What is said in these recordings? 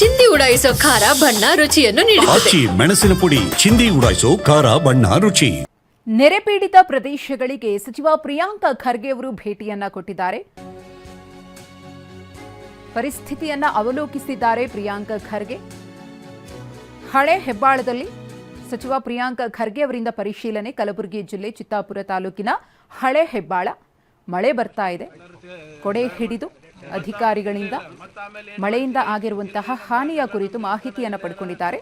ಚಿಂದಿ ಉಡಾಯಿಸೋ ಖಾರ ಬಣ್ಣ ರುಚಿಯನ್ನು ನೀಡುತ್ತದೆ. ಆಚಿ ಮೆಣಸಿನ ಪುಡಿ ಚಿಂದಿ ಉಡಾಯಿಸೋ ಖಾರ ಬಣ್ಣ ರುಚಿ. ನೆರೆಪೀಡಿತ ಪ್ರದೇಶಗಳಿಗೆ ಸಚಿವ ಪ್ರಿಯಾಂಕ ಖರ್ಗೆ ಅವರು ಭೇಟಿಯನ್ನ ಕೊಟ್ಟಿದ್ದಾರೆ. ಪರಿಸ್ಥಿತಿಯನ್ನ ಅವಲೋಕಿಸಿದ್ದಾರೆ ಪ್ರಿಯಾಂಕ ಖರ್ಗೆ. ಹಳೆ ಹೆಬ್ಬಾಳದಲ್ಲಿ ಸಚಿವ ಪ್ರಿಯಾಂಕ ಖರ್ಗೆ ಅವರಿಂದ ಪರಿಶೀಲನೆ ಕಲಬುರಗಿ ಜಿಲ್ಲೆ ಚಿತ್ತಾಪುರ ತಾಲೂಕಿನ ಹಳೆ ಹೆಬ್ಬಾಳ. ಮಳೆ ಬರ್ತಾ ಇದೆ. ಕೊಡೆ ಹಿಡಿದು. ಅಧಿಕಾರಿಗಳಿಂದ ಮಳೆಯಿಂದ ಆಗಿರುವಂತಹ ಹಾನಿಯ ಕುರಿತು ಮಾಹಿತಿಯನ್ನು ಪಡ್ಕೊಂಡಿದ್ದಾರೆ.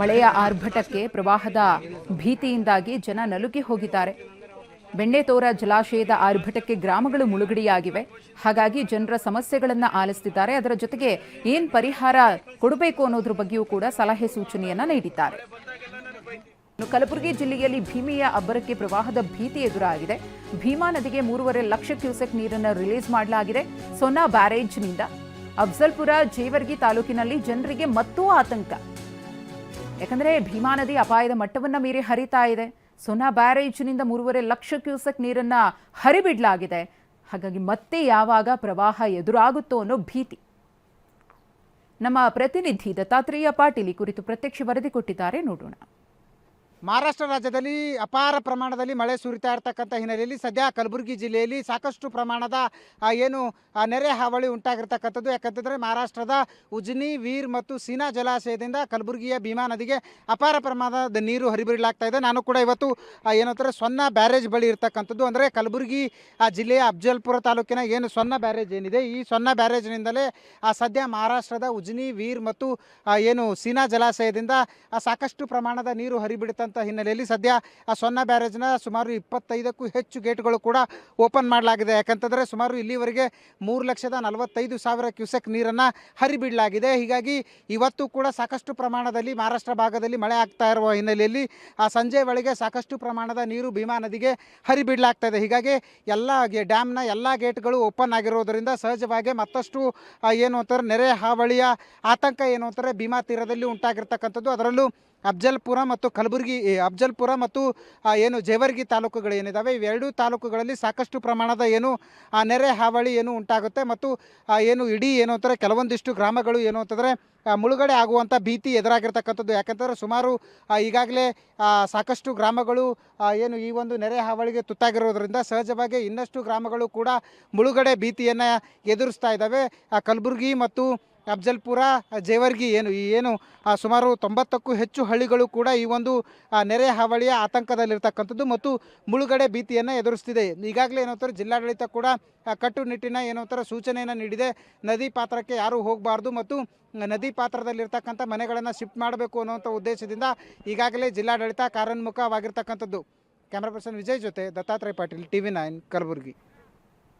ಮಳೆಯ ಆರ್ಭಟಕ್ಕೆ ಪ್ರವಾಹದ ಭೀತಿಯಿಂದಾಗಿ ಜನ ನಲುಗಿ ಹೋಗಿದ್ದಾರೆ. ಬೆಣ್ಣೆತೋರ ಜಲಾಶಯದ ಆರ್ಭಟಕ್ಕೆ ಗ್ರಾಮಗಳು ಮುಳುಗಡೆಯಾಗಿವೆ. ಹಾಗಾಗಿ ಜನರ ಸಮಸ್ಯೆಗಳನ್ನು ಆಲಿಸುತ್ತಿದ್ದಾರೆ ಅದರ ಜೊತೆಗೆ ಏನ್ ಪರಿಹಾರ ಕೊಡಬೇಕು ಅನ್ನೋದ್ರ ಬಗ್ಗೆಯೂ ಕೂಡ ಸಲಹೆ ಸೂಚನೆಯನ್ನ ನೀಡಿದ್ದಾರೆ. ಕಲಬುರಗಿ ಜಿಲ್ಲೆಯಲ್ಲಿ ಭೀಮಿಯ ಅಬ್ಬರಕ್ಕೆ ಪ್ರವಾಹದ ಭೀತಿ ಎದುರಾಗಿದೆ. ಭೀಮಾ ನದಿಗೆ ಮೂರುವರೆ ಲಕ್ಷ ಕ್ಯೂಸೆಕ್ ನೀರನ್ನು ರಿಲೀಸ್ ಮಾಡಲಾಗಿದೆ. ಸೊನ್ನಾ ಬ್ಯಾರೇಜ್ನಿಂದ ಅಫ್ಜಲ್ಪುರ, ಜೇವರ್ಗಿ ತಾಲೂಕಿನಲ್ಲಿ ಜನರಿಗೆ ಮತ್ತೂ ಆತಂಕ. ಯಾಕಂದರೆ ಭೀಮಾ ನದಿ ಅಪಾಯದ ಮಟ್ಟವನ್ನ ಮೀರಿ ಹರಿತಾ ಇದೆ. ಸೊನಾ ಬ್ಯಾರೇಜ್ನಿಂದ ಮೂರುವರೆ ಲಕ್ಷ ಕ್ಯೂಸೆಕ್ ನೀರನ್ನ ಹರಿಬಿಡಲಾಗಿದೆ. ಹಾಗಾಗಿ ಮತ್ತೆ ಯಾವಾಗ ಪ್ರವಾಹ ಎದುರಾಗುತ್ತೋ ಅನ್ನೋ ಭೀತಿ. ನಮ್ಮ ಪ್ರತಿನಿಧಿ ದತ್ತಾತ್ರೇಯ ಪಾಟೀಲ್ ಕುರಿತು ಪ್ರತ್ಯಕ್ಷ ವರದಿ ಕೊಟ್ಟಿದ್ದಾರೆ. ನೋಡೋಣ. ಮಹಾರಾಷ್ಟ್ರ ರಾಜ್ಯದಲ್ಲಿ ಅಪಾರ ಪ್ರಮಾಣದಲ್ಲಿ ಮಳೆ ಸುರಿತಾ ಇರ್ತಕ್ಕಂಥ ಹಿನ್ನೆಲೆಯಲ್ಲಿ ಸದ್ಯ ಕಲಬುರಗಿ ಜಿಲ್ಲೆಯಲ್ಲಿ ಸಾಕಷ್ಟು ಪ್ರಮಾಣದ ಏನು ನೆರೆ ಹಾವಳಿ ಉಂಟಾಗಿರ್ತಕ್ಕಂಥದ್ದು. ಯಾಕಂತಂದರೆ ಮಹಾರಾಷ್ಟ್ರದ ಉಜ್ನಿ, ವೀರ್ ಮತ್ತು ಸೀನಾ ಜಲಾಶಯದಿಂದ ಕಲಬುರಗಿಯ ಭೀಮಾ ನದಿಗೆ ಅಪಾರ ಪ್ರಮಾಣದ ನೀರು ಹರಿಬಿಡಲಾಗ್ತಾ ಇದೆ. ನಾನು ಕೂಡ ಇವತ್ತು ಏನಂತಾರೆ ಸೊನ್ನ ಬ್ಯಾರೇಜ್ ಬಳಿ ಇರ್ತಕ್ಕಂಥದ್ದು. ಅಂದರೆ ಕಲಬುರಗಿ ಜಿಲ್ಲೆಯ ಅಫ್ಜಲ್ಪುರ ತಾಲೂಕಿನ ಏನು ಸೊನ್ನ ಬ್ಯಾರೇಜ್ ಏನಿದೆ, ಈ ಸೊನ್ನ ಬ್ಯಾರೇಜ್ನಿಂದಲೇ ಸದ್ಯ ಮಹಾರಾಷ್ಟ್ರದ ಉಜ್ನಿ, ವೀರ್ ಮತ್ತು ಏನು, ಸೀನಾ ಜಲಾಶಯದಿಂದ ಸಾಕಷ್ಟು ಪ್ರಮಾಣದ ನೀರು ಹರಿಬಿಡುತ್ತಂಥ ಹಿನ್ನೆಲೆಯಲ್ಲಿ ಸದ್ಯ ಆ ಸೊನ್ನ ಬ್ಯಾರೇಜ್ನ ಸುಮಾರು ಇಪ್ಪತ್ತೈದಕ್ಕೂ ಹೆಚ್ಚು ಗೇಟ್ಗಳು ಕೂಡ ಓಪನ್ ಮಾಡಲಾಗಿದೆ. ಯಾಕಂತಂದರೆ ಸುಮಾರು ಇಲ್ಲಿವರೆಗೆ ಮೂರು ಲಕ್ಷದ ನಲವತ್ತೈದು ಸಾವಿರ ಕ್ಯೂಸೆಕ್ ನೀರನ್ನು ಹರಿಬಿಡಲಾಗಿದೆ. ಹೀಗಾಗಿ ಇವತ್ತು ಕೂಡ ಸಾಕಷ್ಟು ಪ್ರಮಾಣದಲ್ಲಿ ಮಹಾರಾಷ್ಟ್ರ ಭಾಗದಲ್ಲಿ ಮಳೆ ಆಗ್ತಾ ಇರುವ ಹಿನ್ನೆಲೆಯಲ್ಲಿ ಆ ಸಂಜೆ ಒಳಗೆ ಸಾಕಷ್ಟು ಪ್ರಮಾಣದ ನೀರು ಭೀಮಾ ನದಿಗೆ ಹರಿಬಿಡಲಾಗ್ತಾ ಇದೆ ಹೀಗಾಗಿ ಎಲ್ಲ ಡ್ಯಾಮ್ನ ಎಲ್ಲ ಗೇಟ್ಗಳು ಓಪನ್ ಆಗಿರೋದರಿಂದ ಸಹಜವಾಗಿ ಮತ್ತಷ್ಟು ಏನು ಅಂತಾರೆ, ನೆರೆ ಹಾವಳಿಯ ಆತಂಕ ಏನು ಅಂತಾರೆ ಭೀಮಾ ತೀರದಲ್ಲಿ ಉಂಟಾಗಿರ್ತಕ್ಕಂಥದ್ದು. ಅದರಲ್ಲೂ ಅಫ್ಜಲ್ಪುರ ಮತ್ತು ಕಲಬುರಗಿ ಅಫ್ಜಲ್ಪುರ ಮತ್ತು ಏನು ಜೇವರ್ಗಿ ತಾಲೂಕುಗಳು ಏನಿದ್ದಾವೆ ಇವೆರಡೂ ತಾಲೂಕುಗಳಲ್ಲಿ ಸಾಕಷ್ಟು ಪ್ರಮಾಣದ ಏನು ನೆರೆ ಹಾವಳಿ ಏನು ಉಂಟಾಗುತ್ತೆ ಮತ್ತು ಏನು ಇಡೀ ಏನು ಅಂತಾರೆ, ಕೆಲವೊಂದಿಷ್ಟು ಗ್ರಾಮಗಳು ಏನು ಅಂತಂದರೆ ಮುಳುಗಡೆ ಆಗುವಂಥ ಭೀತಿ ಎದುರಾಗಿರ್ತಕ್ಕಂಥದ್ದು. ಯಾಕಂತಂದರೆ ಸುಮಾರು ಈಗಾಗಲೇ ಸಾಕಷ್ಟು ಗ್ರಾಮಗಳು ಏನು ಈ ಒಂದು ನೆರೆ ಹಾವಳಿಗೆ ತುತ್ತಾಗಿರೋದ್ರಿಂದ ಸಹಜವಾಗಿ ಇನ್ನಷ್ಟು ಗ್ರಾಮಗಳು ಕೂಡ ಮುಳುಗಡೆ ಭೀತಿಯನ್ನು ಎದುರಿಸ್ತಾ ಇದ್ದಾವೆ ಕಲಬುರಗಿ ಮತ್ತು ಅಫ್ಜಲ್ಪುರ ಜೇವರ್ಗಿ ಏನು ಈ ಏನು ಸುಮಾರು ತೊಂಬತ್ತಕ್ಕೂ ಹೆಚ್ಚು ಹಳ್ಳಿಗಳು ಕೂಡ ಈ ಒಂದು ನೆರೆ ಹಾವಳಿಯ ಆತಂಕದಲ್ಲಿರ್ತಕ್ಕಂಥದ್ದು ಮತ್ತು ಮುಳುಗಡೆ ಭೀತಿಯನ್ನು ಎದುರಿಸ್ತಿದೆ. ಈಗಾಗಲೇ ಏನಂತಾರೆ ಜಿಲ್ಲಾಡಳಿತ ಕೂಡ ಕಟ್ಟುನಿಟ್ಟಿನ ಏನಂತಾರೆ ಸೂಚನೆಯನ್ನು ನೀಡಿದೆ. ನದಿ ಪಾತ್ರಕ್ಕೆ ಯಾರೂ ಹೋಗಬಾರ್ದು ಮತ್ತು ನದಿ ಪಾತ್ರದಲ್ಲಿರ್ತಕ್ಕಂಥ ಮನೆಗಳನ್ನು ಶಿಫ್ಟ್ ಮಾಡಬೇಕು ಅನ್ನುವಂಥ ಉದ್ದೇಶದಿಂದ ಈಗಾಗಲೇ ಜಿಲ್ಲಾಡಳಿತ ಕಾರ್ಯೋನ್ಮುಖವಾಗಿರ್ತಕ್ಕಂಥದ್ದು. ಕ್ಯಾಮ್ರಾ ಪರ್ಸನ್ ವಿಜಯ್ ಜೊತೆ Dattatreya Patil T V nine, Kalaburagi.